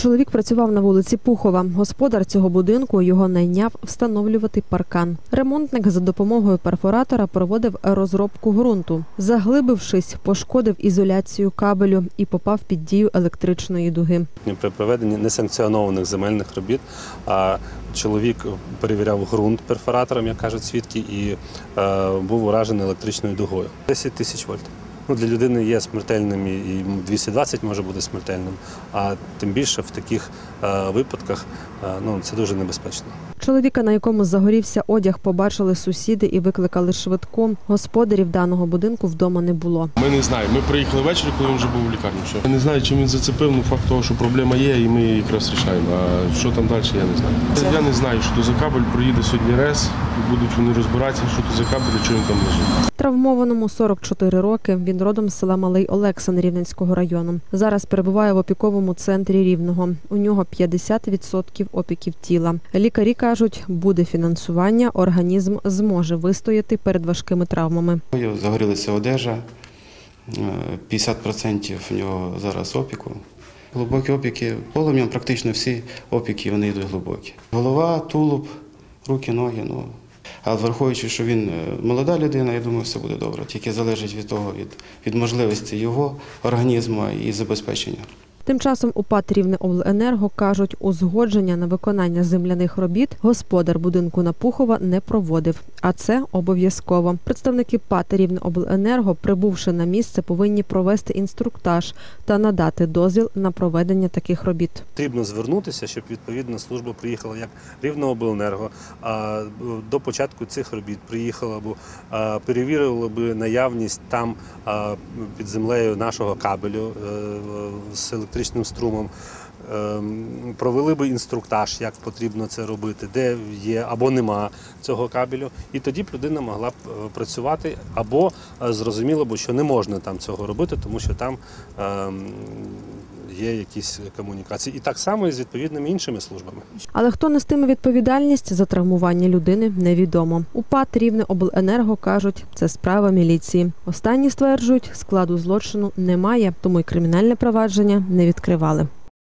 Чоловік працював на вулиці Пухова. Господар цього будинку його найняв встановлювати паркан. Ремонтник за допомогою перфоратора проводив розробку ґрунту. Заглибившись, пошкодив ізоляцію кабелю і попав під дію електричної дуги. При проведенні несанкціонованих земельних робіт чоловік перевіряв ґрунт перфоратором, як кажуть свідки, і е, був уражений електричною дугою. 10 тисяч вольт. Ну, для людини є смертельним і і 220 може бути смертельним, а тим більше в таких е, випадках е, ну, це дуже небезпечно. Чоловіка, на якому загорівся одяг, побачили сусіди і викликали швидку. Господарів даного будинку вдома не було. Ми не знаємо. Ми приїхали ввечері, коли він вже був у лікарні. Все. Я не знаю, чим він зацепив, ну факт того, що проблема є, і ми її якраз рішаємо. А що там далі, я не знаю. Я не знаю, що то за кабель проїде сьогодні рез, і будуть вони розбиратися, що то за кабель, і що він там лежить. Травмованому 44 роки. Він родом з села Малий Олексан Рівненського району. Зараз перебуває в опіковому центрі Рівного. У нього 50% опіків тіла. Лікарі кажуть, буде фінансування, організм зможе вистояти перед важкими травмами. Загорілася одежа, е, 50% в нього зараз опіку. Глибокі опіки, полум'ям практично всі опіки вони йдуть глибокі. Голова, тулуб, руки, ноги. Ну. Але враховуючи, що він е, молода людина, я думаю, все буде добре. Тільки залежить від того, від, від можливості його організму і забезпечення. Тим часом у ПАТ «Рівнеобленерго» кажуть, узгодження на виконання земляних робіт господар будинку на Пухова не проводив, а це обов'язково. Представники ПАТ «Рівнеобленерго», прибувши на місце, повинні провести інструктаж та надати дозвіл на проведення таких робіт. Потрібно звернутися, щоб відповідна служба приїхала як Рівнообленерго, а до початку цих робіт приїхала б, перевірила б наявність там під землею нашого кабелю е, з електричним струмом. Ем, Провели би інструктаж, як потрібно це робити, де є або нема цього кабелю, і тоді б людина могла б е, працювати, або е, зрозуміло б, що не можна там цього робити, тому що там ем, є якісь комунікації. І так само і з відповідними іншими службами. Але хто нестиме відповідальність за травмування людини, невідомо. У ПАТ «Рівнеобленерго» кажуть, це справа міліції. Останні стверджують, складу злочину немає, тому й кримінальне провадження не відкривали.